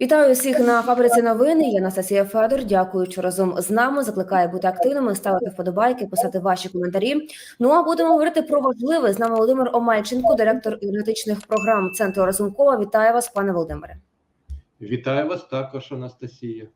Вітаю всіх на фабриці новини. Я Анастасія Федор. Дякую, що разом з нами. Закликаю бути активними, ставити вподобайки, писати ваші коментарі. Ну а будемо говорити про важливе. З нами Володимир Омельченко, директор енергетичних програм Центру Разумкова. Вітаю вас, пане Володимире. Вітаю вас також, Анастасія.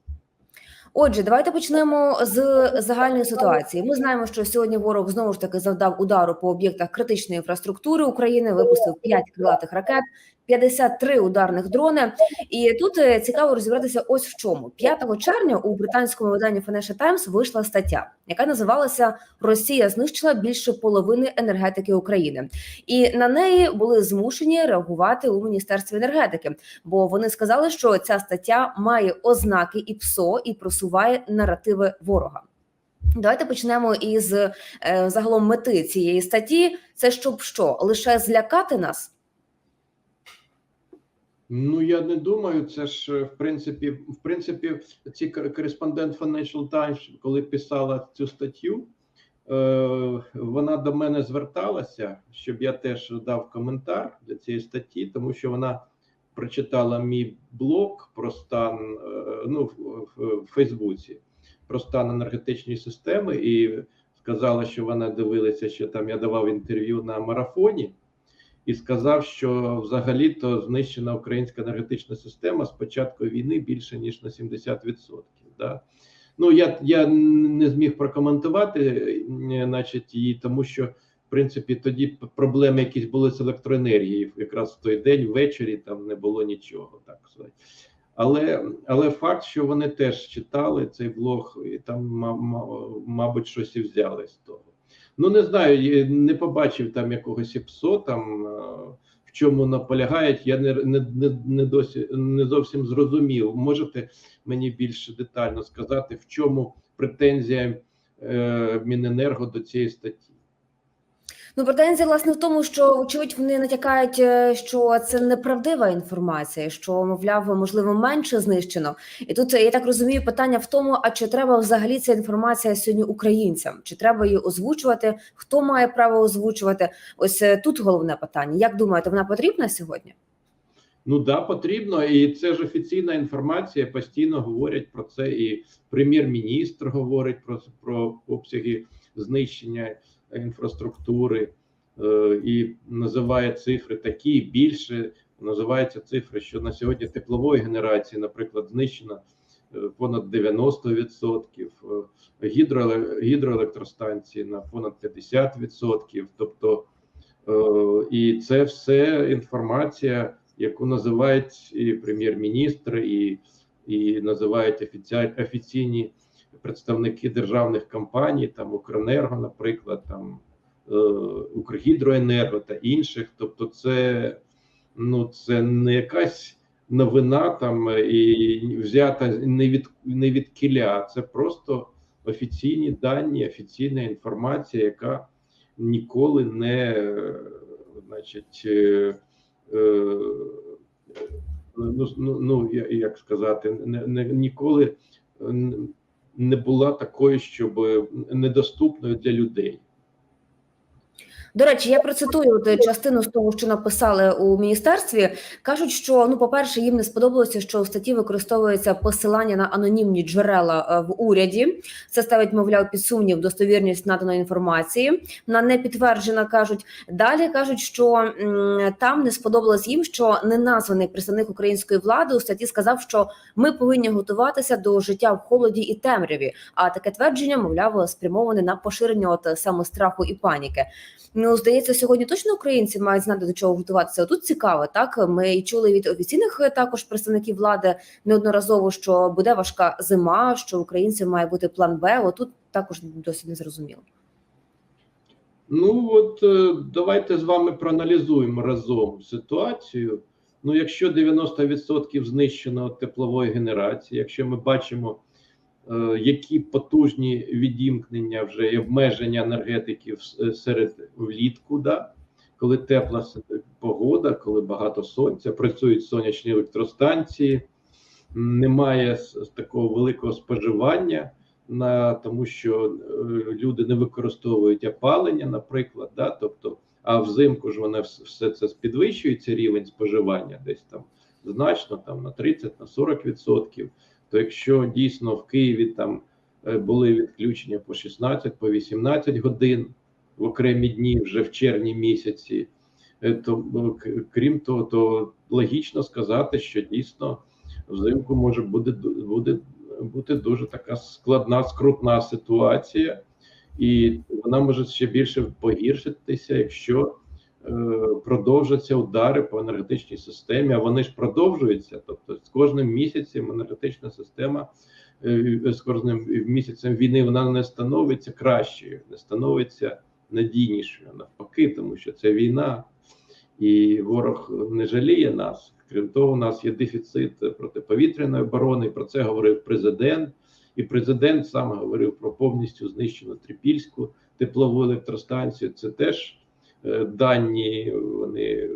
Отже, давайте почнемо з загальної ситуації. Ми знаємо, що сьогодні ворог знову ж таки завдав удару по об'єктах критичної інфраструктури України. Випустив 5 крилатих ракет, 53 ударних дрони. І тут е, цікаво розібратися. Ось в чому 5 червня у британському виданні Financial Times вийшла стаття, яка називалася Росія знищила більше половини енергетики України, і на неї були змушені реагувати у міністерстві енергетики, бо вони сказали, що ця стаття має ознаки і ПСО і просуває наративи ворога. Давайте почнемо із е, загалом мети цієї статті. Це щоб що лише злякати нас. Ну я не думаю, це ж е, в принципі, в принципі, ці кореспондент Financial Times, коли писала цю статтю, е, вона до мене зверталася, щоб я теж дав коментар для цієї статті, тому що вона прочитала мій блог про стан е, ну в Фейсбуці про стан енергетичної системи, і сказала, що вона дивилася, що там я давав інтерв'ю на марафоні і сказав, що взагалі-то знищена українська енергетична система з початку війни більше ніж на 70%. Да? Ну я я не зміг прокоментувати, значить, її, тому що в принципі тоді проблеми якісь були з електроенергією. Якраз в той день ввечері там не було нічого, так сказати. Але але факт, що вони теж читали цей блог, і там, мабуть, щось і взяли з того. Ну не знаю, не побачив там якогось ІПСО, там в чому наполягають. Я не не, не, досі не зовсім зрозумів. Можете мені більш детально сказати, в чому претензія е, Міненерго до цієї статті? Ну, претензія власне в тому, що очевидь вони натякають, е, що це неправдива інформація, що мовляв, можливо, менше знищено. І тут я так розумію, питання в тому: а чи треба взагалі ця інформація сьогодні українцям? Чи треба її озвучувати? Хто має право озвучувати? Ось е, тут головне питання. Як думаєте, вона потрібна сьогодні? Ну да, потрібно, і це ж офіційна інформація. Постійно говорять про це, і прем'єр-міністр говорить про, про обсяги знищення інфраструктури е, і називає цифри такі більше. Називаються цифри, що на сьогодні теплової генерації, наприклад, знищено е, понад 90%, е, гідроелектростанції на понад 50%. Тобто, і це все інформація, яку називають і прем'єр-міністр, і і називають офіційні представники державних компаній, там Укренерго, наприклад, там е, Укргідроенерго та інших. Тобто, це ну це не якась новина там і взята не від не від кіля, це просто офіційні дані, офіційна інформація, яка ніколи не, значить, е, е, ну, ну, ну як сказати, не, не ніколи не була такою, щоб недоступною для людей. До речі, я процитую от частину з того, що написали у міністерстві. кажуть, що ну, по-перше, їм не сподобалося, що у статті використовується посилання на анонімні джерела е, в уряді. Це ставить, мовляв, під сумнів достовірність наданої інформації. На не підтверджена кажуть. Далі кажуть, що м, там не сподобалось їм, що неназваний представник української влади у статті сказав, що ми повинні готуватися до життя в холоді і темряві. А таке твердження, мовляв, спрямоване на поширення от саме страху і паніки. Ну здається, сьогодні точно українці мають знати до чого готуватися. Тут цікаво, так ми чули від офіційних е, також представників влади неодноразово, що буде важка зима, що українців має бути план Б. Отут також досі не зрозуміло. Ну от е, давайте з вами проаналізуємо разом ситуацію. Ну, якщо 90% знищено теплової генерації, якщо ми бачимо. Е, які потужні відімкнення вже і обмеження енергетики е, серед влітку, да? коли тепла погода, коли багато сонця, працюють сонячні електростанції, немає такого великого споживання, на тому що е, люди не використовують опалення, наприклад, да? тобто, а взимку ж вона все це підвищується рівень споживання, десь там значно там на 30 на 40 відсотків. То якщо дійсно в Києві там е, були відключення по 16, по 18 годин в окремі дні вже в червні місяці, е, то крім того, то логічно сказати, що дійсно взимку може буде буде бути дуже така складна, скрутна ситуація, і вона може ще більше погіршитися, якщо продовжаться удари по енергетичній системі. А вони ж продовжуються. Тобто, з кожним місяцем енергетична система е, з кожним місяцем війни вона не становиться кращою, не становиться надійнішою. Навпаки, тому що це війна, і ворог не жаліє нас. Крім того, у нас є дефіцит протиповітряної оборони. Про це говорив президент. І президент сам говорив про повністю знищену Трипільську теплову електростанцію. Це теж е, дані, вони,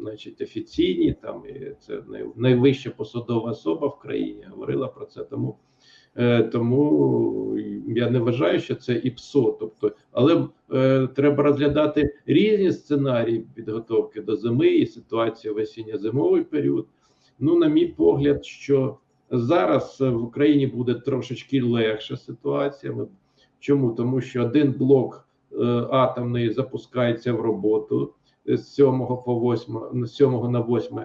значить, офіційні. Там і це найвища посадова особа в країні говорила про це. Тому, е, тому я не вважаю, що це ІПСО. Тобто, але е, треба розглядати різні сценарії підготовки до зими і ситуації в осінньо-зимовий період. Ну, на мій погляд, що зараз е, в Україні буде трошечки легша ситуація. Чому? Тому що один блок е, атомний запускається в роботу з 7 по 8, з 7 на 8,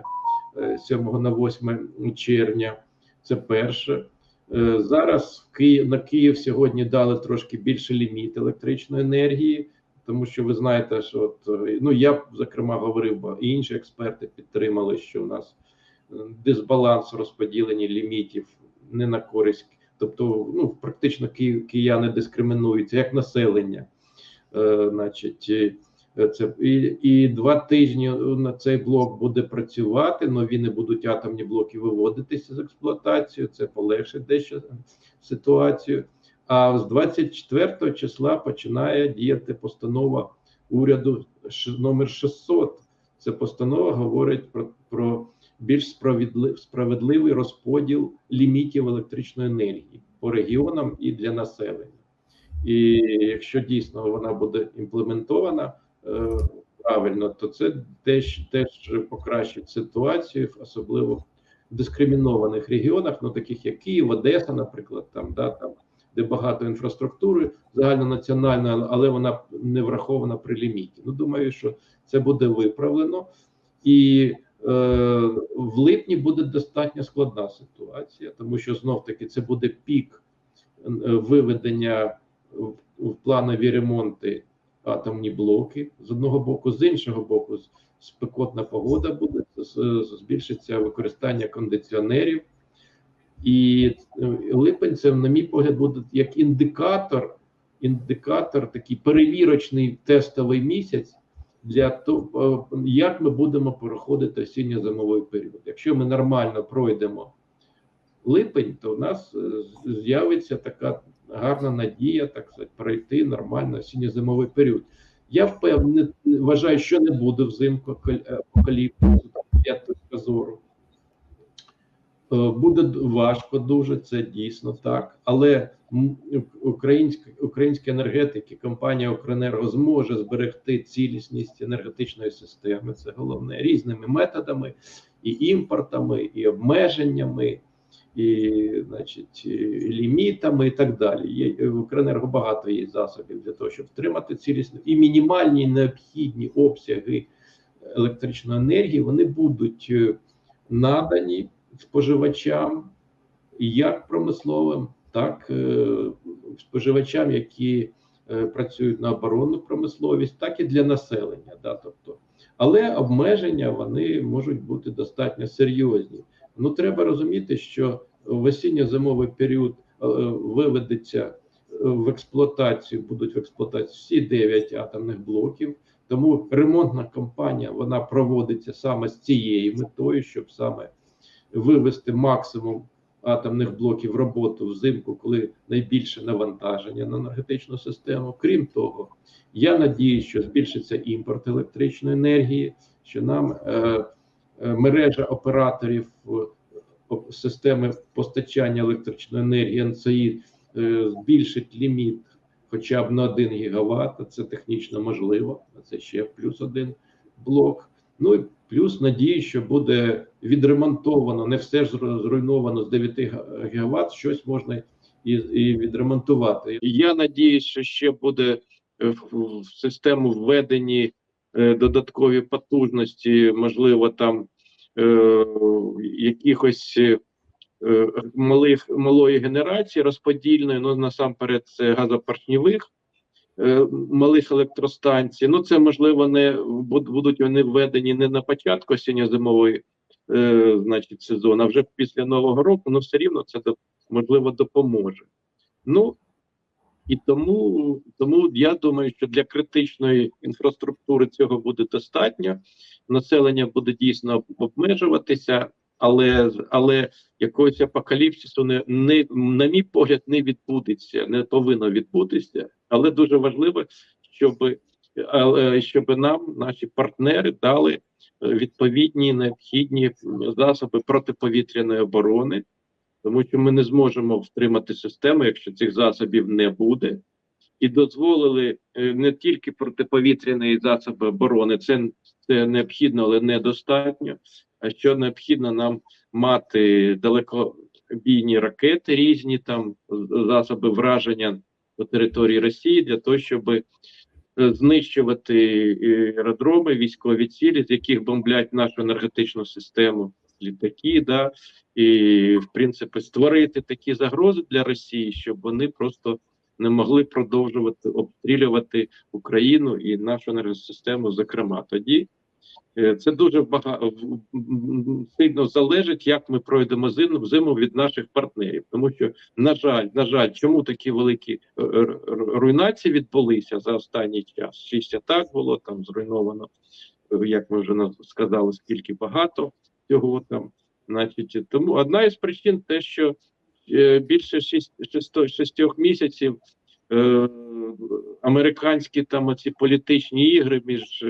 е, 7 на 8 червня. Це перше. Е, Зараз в Київ на Київ сьогодні дали трошки більше ліміт електричної енергії, тому що ви знаєте, що от, е, ну я зокрема говорив, бо інші експерти підтримали, що у нас е, дисбаланс у розподіленні лімітів не на користь, тобто ну практично ки- кияни дискримінуються як населення. Е, значить, е, це і, і два тижні на цей блок буде працювати. Нові не будуть атомні блоки виводитися з експлуатації. Це полегшить дещо ситуацію. А з 24 числа починає діяти постанова уряду номер 600. Це постанова говорить про, про більш справедливий, справедливий розподіл лімітів електричної енергії по регіонам і для населення. І якщо дійсно вона буде імплементована е, правильно, то це теж теж покращить ситуацію, особливо в дискримінованих регіонах, ну таких як Київ, Одеса, наприклад, там да там де багато інфраструктури загальнонаціональної, але вона не врахована при ліміті. Ну думаю, що це буде виправлено, і е, в липні буде достатньо складна ситуація, тому що знов таки це буде пік е, виведення в, в планові ремонти атомні блоки з одного боку, з іншого боку, спекотна погода буде, збільшиться використання кондиціонерів. І е, липень це, на мій погляд, буде як індикатор, індикатор, такий перевірочний тестовий місяць для того, е, як ми будемо переходити осінньо-зимовий період. Якщо ми нормально пройдемо липень, то у нас е, з'явиться така гарна надія, так сказати, пройти нормально осінньо-зимовий період. Я впевнений, вважаю, що не буде взимку апокаліпсису, я точка зору. Е, Буде важко дуже, це дійсно так. Але українська, українські енергетики, компанія Укренерго зможе зберегти цілісність енергетичної системи. Це головне різними методами, і імпортами, і обмеженнями, і, значить, лімітами, і так далі. Є в Укренерго багато є засобів для того, щоб втримати цілісну і мінімальні необхідні обсяги електричної енергії вони будуть е, надані споживачам, як промисловим, так е, споживачам, які е, працюють на оборонну промисловість, так і для населення. Да, тобто, але обмеження вони можуть бути достатньо серйозні. Ну треба розуміти, що в осінньо-зимовий період е, виведеться е, в експлуатацію, будуть в експлуатації всі 9 атомних блоків. Тому ремонтна кампанія вона проводиться саме з цією метою, щоб саме вивести максимум атомних блоків роботу взимку, коли найбільше навантаження на енергетичну систему. Крім того, я надію, що збільшиться імпорт електричної енергії, що нам е, е, мережа операторів оп- системи постачання електричної енергії НЦІ е, збільшить ліміт хоча б на 1 гігаватт, а це технічно можливо, це ще плюс один блок. Ну і плюс надії, що буде відремонтовано, не все ж зру- зруйновано з 9 гігаватт, щось можна і, і відремонтувати. Я надіюсь, що ще буде е, в, систему введені е, додаткові потужності, можливо, там якихось е, е, малих малої генерації розподільної, ну насамперед це газопоршньових е, малих електростанцій. Ну це можливо не будуть вони введені не на початку осінньо-зимової е, значить, сезону, а вже після нового року. Ну все рівно це можливо допоможе. Ну і тому, тому я думаю, що для критичної інфраструктури цього буде достатньо. Населення буде дійсно обмежуватися, але але якогось апокаліпсису не, не на мій погляд не відбудеться, не повинно відбутися. Але дуже важливо, щоб, щоб нам наші партнери дали відповідні необхідні засоби протиповітряної оборони, тому що ми не зможемо втримати систему, якщо цих засобів не буде. І дозволили е, не тільки протиповітряні засоби оборони, це, це необхідно, але недостатньо. А що необхідно нам мати далекобійні ракети, різні там засоби враження по території Росії для того, щоб е, знищувати е, аеродроми, військові цілі, з яких бомблять нашу енергетичну систему, літаки, да, і в принципі створити такі загрози для Росії, щоб вони просто не могли продовжувати обстрілювати Україну і нашу енергосистему. Зокрема, тоді е, це дуже багато сильно залежить, як ми пройдемо зиму зиму від наших партнерів, тому що на жаль, на жаль, чому такі великі е, руйнації відбулися за останній час? Шість атак було там зруйновано, е, як ми вже сказали, скільки багато цього там. Значить, тому одна із причин те, що е, більше шість, шесто, шістьох місяців е, американські там оці політичні ігри між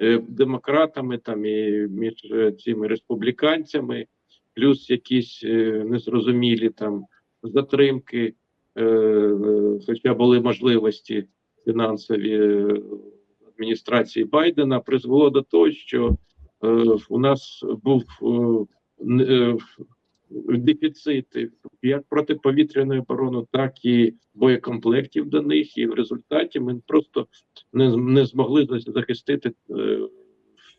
е, демократами там і між е, цими республіканцями, плюс якісь е, незрозумілі там затримки, е, е, хоча були можливості фінансові адміністрації Байдена, призвело до того, що у нас був е, е, дефіцити як протиповітряної оборони, так і боєкомплектів до них. І в результаті ми просто не, не змогли за- захистити е,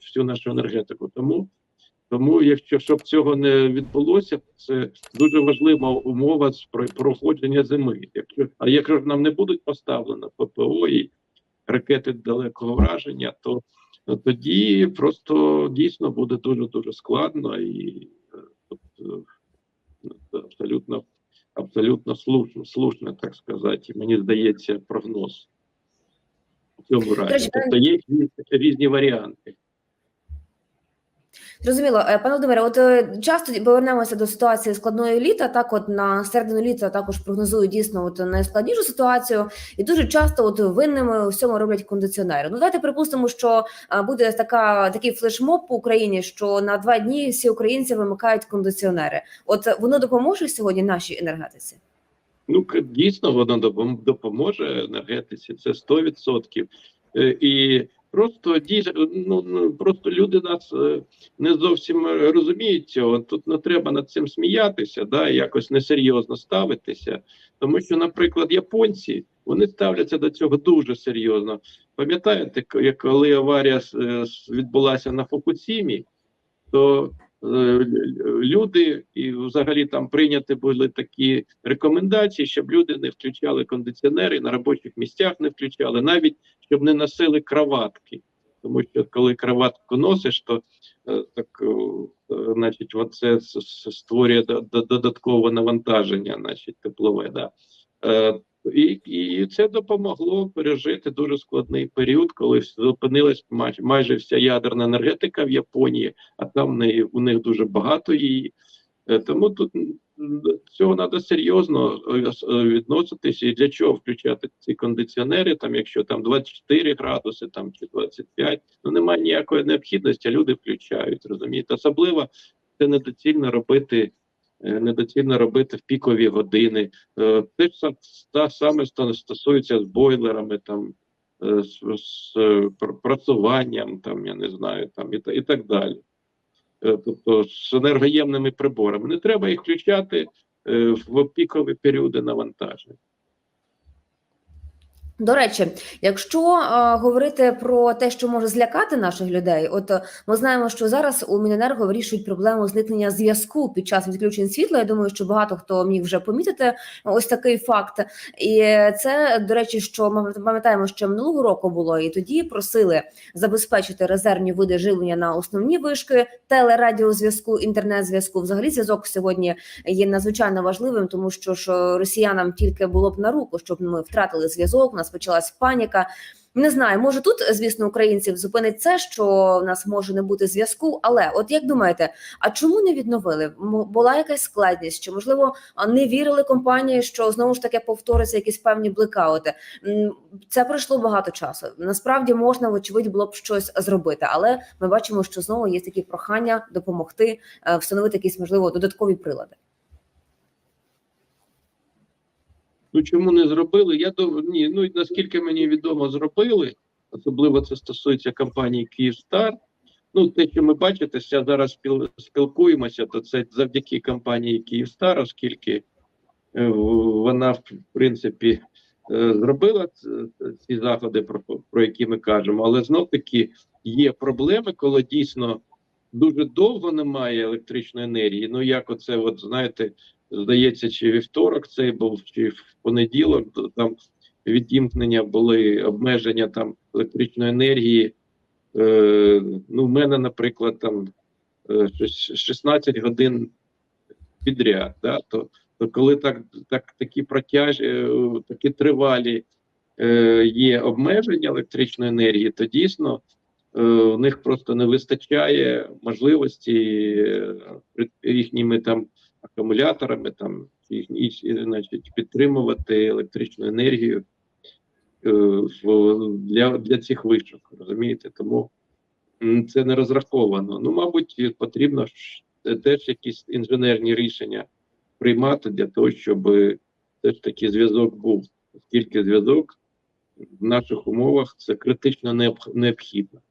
всю нашу енергетику. Тому, тому, якщо щоб цього не відбулося, це дуже важлива умова з проходження зими. Якщо а якщо нам не будуть поставлено ППО і ракети далекого враження, то тоді просто дійсно буде дуже дуже складно і це абсолютно абсолютно слушно, слушно, так сказати. Мені здається, прогноз в цьому разі. Тобто є різні варіанти. Зрозуміло, Е, пане Володимире, от е, часто повернемося до ситуації складної літа. Так, от на середину літа також прогнозують дійсно от найскладнішу ситуацію, і дуже часто от винними у всьому роблять кондиціонери. Ну давайте припустимо, що е, буде така такий флешмоб по Україні, що на два дні всі українці вимикають кондиціонери. От воно допоможе сьогодні нашій енергетиці? Ну, дійсно, воно допом- допоможе енергетиці, це 100%. Е, І просто дійсно, ну, ну, просто люди нас е, не зовсім е, розуміють цього. Тут не треба над цим сміятися, да, якось несерйозно ставитися. Тому що, наприклад, японці вони ставляться до цього дуже серйозно. Пам'ятаєте, як коли аварія е, відбулася на Фукусімі, то люди і взагалі там прийняті були такі рекомендації, щоб люди не включали кондиціонери на робочих місцях, не включали, навіть щоб не носили краватки. Тому що коли краватку носиш, то е, так, е, е, значить, с- створює до- до- додаткове навантаження, значить, теплове. Да. І, і це допомогло пережити дуже складний період, коли зупинилась майже, майже вся ядерна енергетика в Японії, а там в неї, у них дуже багато її. Е, Тому тут цього треба серйозно е, е, відноситися. І для чого включати ці кондиціонери, там, якщо там 24 градуси там, чи 25, ну немає ніякої необхідності, а люди включають, розумієте? Особливо це недоцільно робити. Е, Недоцільно робити в пікові години. Е, Те ж та саме стосується з бойлерами, там е, з, з працюванням, там я не знаю, там і, і так далі. Тобто з енергоємними приборами. Не треба їх включати в пікові періоди навантаження. До речі, якщо е, говорити про те, що може злякати наших людей, от е, ми знаємо, що зараз у Міненерго вирішують проблему зникнення зв'язку під час відключень світла. Я думаю, що багато хто міг вже помітити ось такий факт. І це до речі, що ми пам'ятаємо, що минулого року було, і тоді просили забезпечити резервні види живлення на основні вишки телерадіозв'язку, інтернет-зв'язку. Взагалі, зв'язок сьогодні є надзвичайно важливим, тому що ж е, росіянам тільки було б на руку, щоб ми втратили зв'язок. Нас почалась паніка. Не знаю, може тут, звісно, українців зупинить це, що в нас може не бути зв'язку. Але от як думаєте, а чому не відновили? Була якась складність? Чи можливо не вірили компанії, що знову ж таки повториться якісь певні блекаути? Це пройшло багато часу. Насправді можна, вочевидь, було б щось зробити, але ми бачимо, що знову є такі прохання допомогти е, встановити якісь можливо додаткові прилади. Ну чому не зробили? Я думаю, ні, ну наскільки мені відомо, зробили. Особливо це стосується компанії Київстар. Ну, те, що ми бачите, зараз спілкуємося, то це завдяки компанії Київстар, оскільки е, вона, в принципі, е, зробила ці заходи, про, про які ми кажемо, але знов таки є проблеми, коли дійсно дуже довго немає електричної енергії. Ну, як оце, от знаєте, здається, чи вівторок цей був, чи в понеділок, там відімкнення були обмеження там електричної енергії. Е, ну, в мене, наприклад, там е, щось 16 годин підряд. Да? То, то коли так, так такі протяж, е, такі тривалі е, є обмеження електричної енергії, то дійсно е, у них просто не вистачає можливості е, їхніми там акумуляторами, там їхні, і, значить, підтримувати електричну енергію е, для, для цих вишок, розумієте? Тому це не розраховано. Ну, мабуть, потрібно теж якісь інженерні рішення приймати для того, щоб все ж таки зв'язок був, оскільки зв'язок в наших умовах це критично необх- необхідна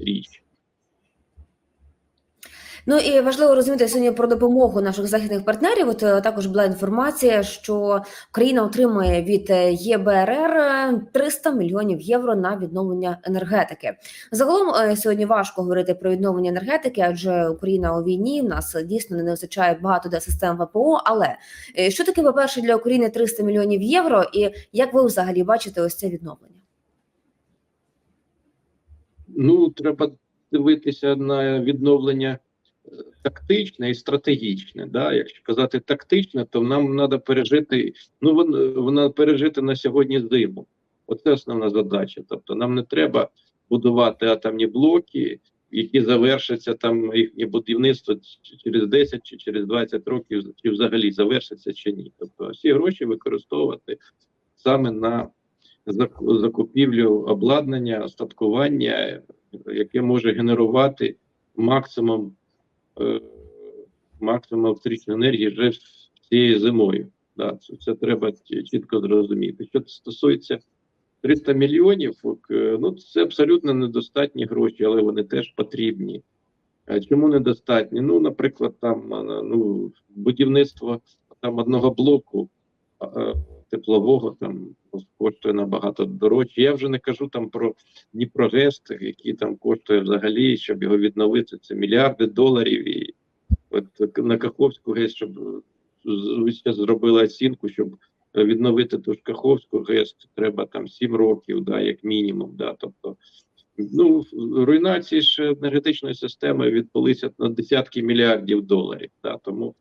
річ. Ну і важливо розуміти сьогодні про допомогу наших західних партнерів. От е, також була інформація, що Україна отримує від е, ЄБРР е, 300 мільйонів євро на відновлення енергетики. Загалом е, сьогодні важко говорити про відновлення енергетики, адже Україна у війні. В нас дійсно не вистачає багато де систем ВПО. Але е, що таке, по перше, для України 300 мільйонів євро, і як ви взагалі бачите ось це відновлення? Ну, треба дивитися на відновлення е, тактичне і стратегічне. Да? Якщо казати тактичне, то нам треба пережити, ну вон- вона пережити на сьогодні зиму. Оце основна задача. Тобто нам не треба будувати атомні блоки, які завершаться там їхнє будівництво через 10 чи через 20 років, чи взагалі завершиться чи ні. Тобто всі гроші використовувати саме на закупівлю обладнання, остаткування, яке може генерувати максимум, максимум електричної енергії вже цією зимою. Да, це, це треба чітко зрозуміти. Що стосується 300 мільйонів, е, ну це абсолютно недостатні гроші, але вони теж потрібні. Е, Чому недостатні? Ну, наприклад, там е, ну, будівництво там одного блоку е, теплового там коштує набагато дорожче. Я вже не кажу там про Дніпрогест, який там коштує взагалі, щоб його відновити, це мільярди доларів. І от на Каховську ГЕС, щоб з- ви оцінку, щоб відновити ту ж Каховську ГЕС, треба там 7 років, да, як мінімум. Да, тобто, ну, руйнації ж енергетичної системи відбулися на десятки мільярдів доларів. Да, тому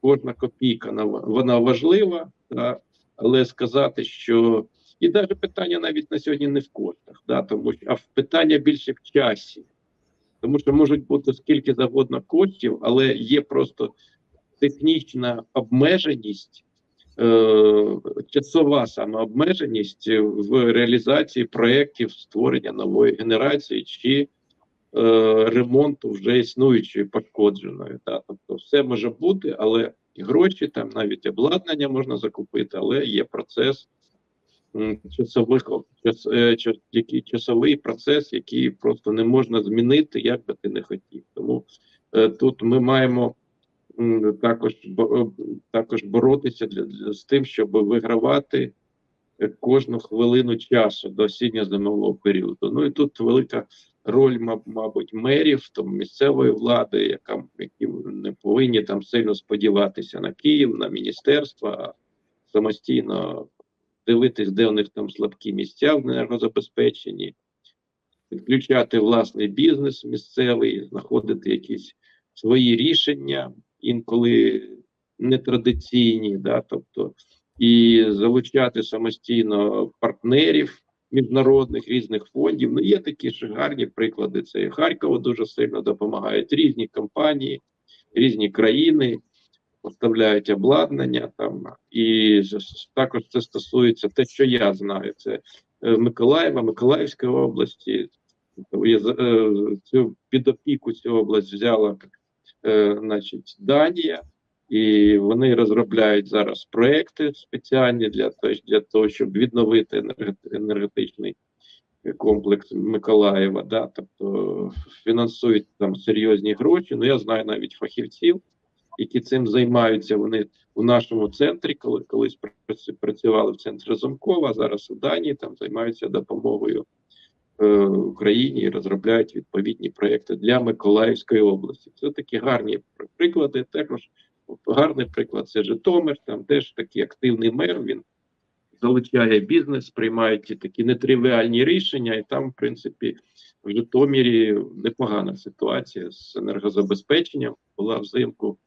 кожна копійка на- вона важлива, да, але сказати, що і навіть питання навіть на сьогодні не в коштах, да, тому що а в питання більше в часі. Тому що можуть бути скільки завгодно коштів, але є просто технічна обмеженість, е, часова саме обмеженість в реалізації проєктів створення нової генерації чи е, ремонту вже існуючої пошкодженої. Да. Тобто все може бути, але і гроші, там навіть обладнання можна закупити, але є процес часових час, е, час, який часовий процес, який просто не можна змінити, як би ти не хотів. Тому е, тут ми маємо також бо- е, також боротися для, для з тим, щоб вигравати е, кожну хвилину часу до осінньо-зимового періоду. Ну і тут велика роль, мабуть, мерів, там місцевої влади, яка які не повинні там сильно сподіватися на Київ, на міністерства, а самостійно дивитись, де у них там слабкі місця в енергозабезпеченні, підключати власний бізнес місцевий, знаходити якісь свої рішення, інколи нетрадиційні, да, тобто і залучати самостійно партнерів міжнародних різних фондів. Ну, є такі ж гарні приклади. Це і Харкову дуже сильно допомагають різні компанії, різні країни поставляють обладнання там, і також це стосується те, що я знаю. Це е, Миколаєва, Миколаївської області. Тобто е, Цю під опіку цю область взяла е, значить, Данія, і вони розробляють зараз проекти спеціальні для того, для того щоб відновити енергетичний комплекс Миколаєва. Да, тобто фінансують там серйозні гроші. Ну я знаю навіть фахівців, які цим займаються. Вони у нашому центрі, коли колись працювали в центрі Разумкова, зараз у Данії там займаються допомогою е, Україні і розробляють відповідні проекти для Миколаївської області. Це такі гарні приклади. Також гарний приклад це Житомир. Там теж такий активний мер. Він залучає бізнес, приймають такі нетривіальні рішення, і там, в принципі, в Житомирі непогана ситуація з енергозабезпеченням була взимку,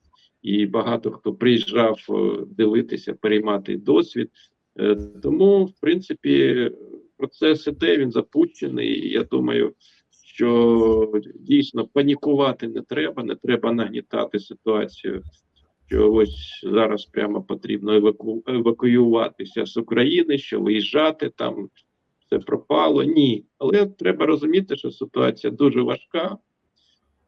і багато хто приїжджав е, дивитися, переймати досвід. Е, Тому, в принципі, процес іде, він запущений. Я думаю, що дійсно панікувати не треба, не треба нагнітати ситуацію. Що ось зараз прямо потрібно еваку... евакуюватися з України, що виїжджати там все пропало. Ні, але треба розуміти, що ситуація дуже важка.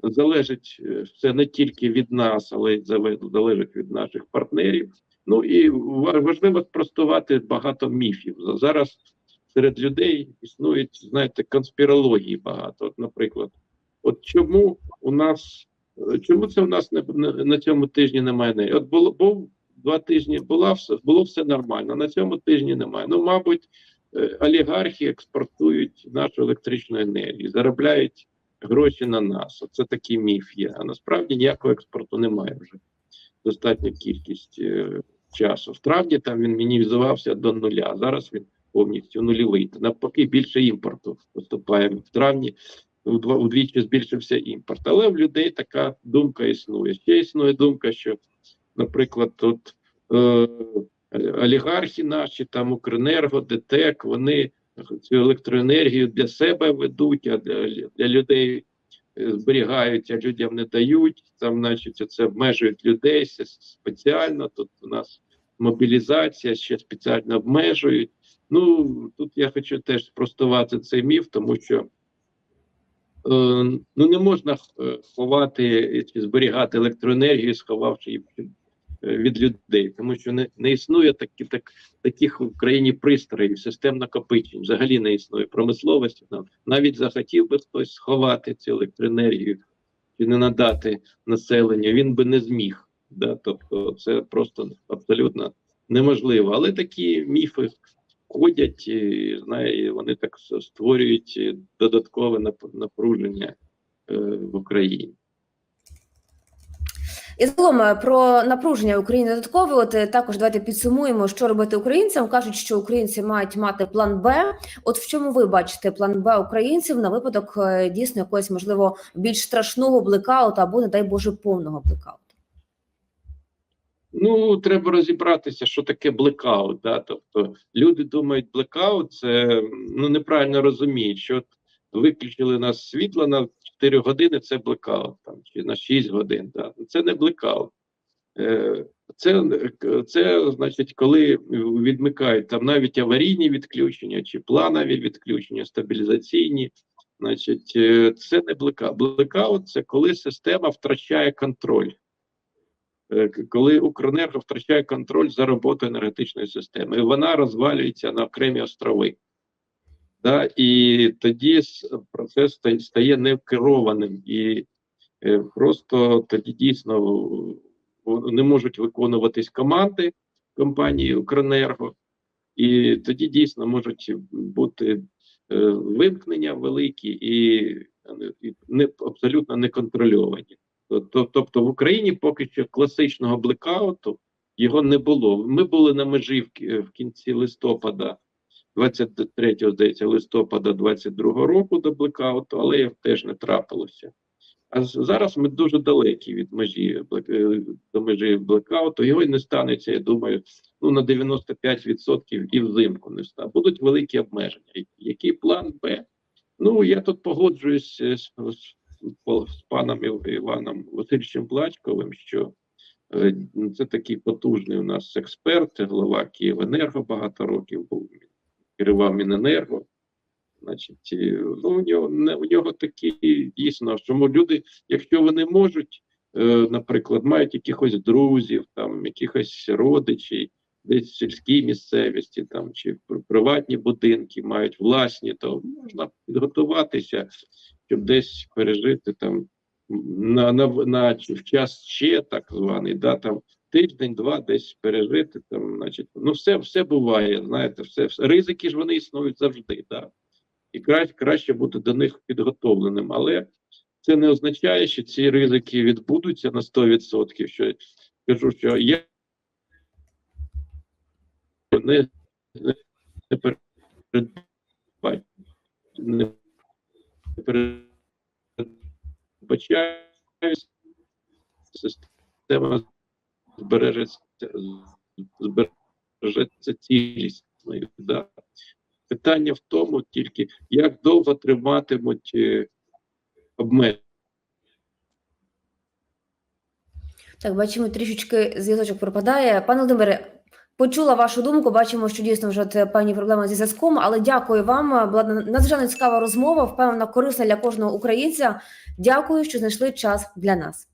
Залежить е, все не тільки від нас, але й залежить від наших партнерів. Ну і важливо спростувати багато міфів. Зараз серед людей існують, знаєте, конспірології багато. От, наприклад, от чому у нас чому це у нас не, на, цьому тижні немає енергії? От було був два тижні, була все було все нормально. На цьому тижні немає. Ну, мабуть, е, олігархи експортують нашу електричну енергію, заробляють гроші на нас. Оце такий міф є. А насправді ніякого експорту немає вже. Достатня кількість е, часу. В травні там він мінімізувався до нуля. Зараз він повністю нульовий. Навпаки, більше імпорту поступає в травні. Удвічі збільшився імпорт. Але в людей така думка існує. Ще існує думка, що, наприклад, тут е, олігархи наші, там Укренерго, ДТЕК, вони цю електроенергію для себе ведуть, а для, для людей е, зберігають, а людям не дають. Там, значить, це обмежують людей спеціально. Тут у нас мобілізація ще спеціально обмежують. Ну тут я хочу теж спростувати цей міф, тому що ну не можна е, ховати чи зберігати електроенергію, сховавши її е, від людей, тому що не, не існує такі, так, таких в країні пристроїв, систем накопичень. Взагалі не існує промисловості. Навіть захотів би хтось сховати цю електроенергію чи не надати населенню, він би не зміг. Да? Тобто це просто абсолютно неможливо. Але такі міфи ходять, і, знає, вони так створюють е, додаткове нап- напруження е, в Україні. І загалом е, про напруження України додаткове. От також давайте підсумуємо, що робити українцям. Кажуть, що українці мають мати план Б. От в чому ви бачите план Б українців на випадок дійсно якогось можливо більш страшного блекауту або, не дай Боже, повного блекауту. Ну, треба розібратися, що таке блекаут. Да? Тобто люди думають, блекаут це ну неправильно розуміють, що виключили нас світло на 4 години, це блекаут там чи на 6 годин. Да? Це не блекаут. Е, Це, це значить, коли відмикають там навіть аварійні відключення чи планові відключення, стабілізаційні. Значить, е, це не блекаут. Блекаут це коли система втрачає контроль. Е, коли Укренерго втрачає контроль за роботою енергетичної системи, і вона розвалюється на окремі острови. Да, і тоді процес ста- стає некерованим і е, просто тоді дійсно не можуть виконуватись команди компанії Укренерго, і тоді дійсно можуть бути е, вимкнення великі і, і не абсолютно неконтрольовані. Тобто, в Україні поки що класичного блекауту його не було. Ми були на межі в, кінці листопада, 23 здається, листопада 22 року до блекауту, але теж не трапилося. А зараз ми дуже далекі від межі е, до межі блекауту. Його й не станеться, я думаю, ну на 95% і взимку не стане. Будуть великі обмеження. Який план Б? Ну я тут погоджуюсь е, з, з, паном Іваном Васильовичем Плачковим, що е, це такий потужний у нас експерт, голова Київенерго багато років був, керував Міненерго. Значить, е, ну, у нього у нього такі дійсно, що люди, якщо вони можуть, е, наприклад, мають якихось друзів, там якихось родичів, десь в сільській місцевості, там чи приватні будинки мають власні, то можна підготуватися, щоб десь пережити там на, на, на в час ще так званий, да, там тиждень-два десь пережити. Там, значить, ну все, все буває, знаєте, все, все. ризики ж вони існують завжди. Да. І краще, краще бути до них підготовленим. Але це не означає, що ці ризики відбудуться на 100%. Що кажу, що я не, не, не передбачаю, не передбачаю система збережеться, збережеться цілісною. Да. Питання в тому тільки, як довго триматимуть е, обмеження. Так, бачимо, трішечки зв'язочок пропадає. Пане Володимире, почула вашу думку. Бачимо, що дійсно вже це певні проблеми зі зв'язком. Але дякую вам. Була надзвичайно цікава розмова. Впевнена, корисна для кожного українця. Дякую, що знайшли час для нас.